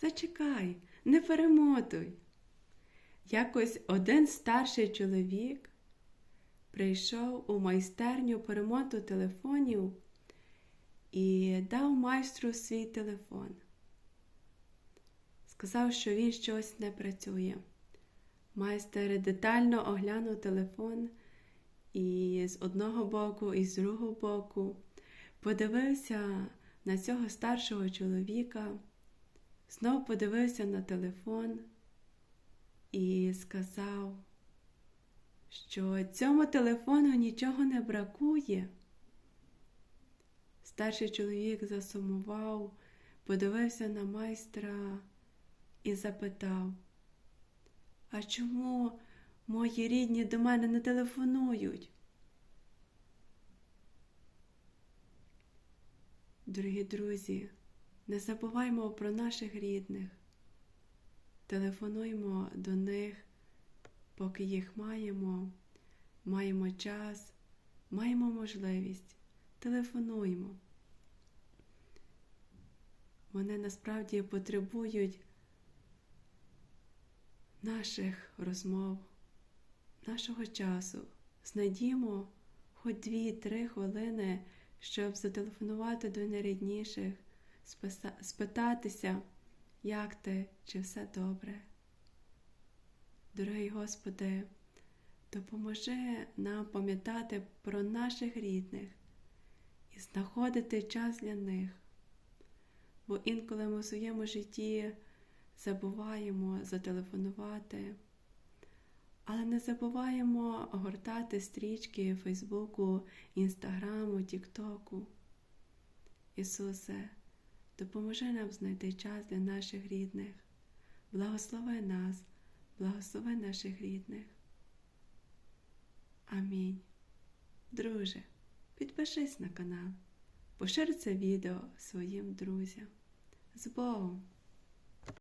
Зачекай, не перемотуй. Якось один старший чоловік прийшов у майстерню перемоту телефонів і дав майстру свій телефон. Сказав, що він щось не працює. Майстер детально оглянув телефон і з одного боку, і з другого боку подивився на цього старшого чоловіка, знов подивився на телефон і сказав, що цьому телефону нічого не бракує. Старший чоловік засумував, подивився на майстра і запитав, а чому мої рідні до мене не телефонують? Дорогі друзі, не забуваймо про наших рідних. Телефонуймо до них, поки їх маємо, маємо час, маємо можливість. Телефонуймо. Вони насправді потребують наших розмов, нашого часу. Знайдімо хоч дві-три хвилини, щоб зателефонувати до найрідніших, спитатися, як ти, чи все добре. Дорогий Господи, допоможи нам пам'ятати про наших рідних і знаходити час для них. Бо інколи ми у своєму житті забуваємо зателефонувати, але не забуваємо гортати стрічки Фейсбуку, Інстаграму, Тіктоку. Ісусе, допоможи нам знайти час для наших рідних. Благослови нас, благослови наших рідних. Амінь. Друже, підпишись на канал, пошир це відео своїм друзям. З Богом!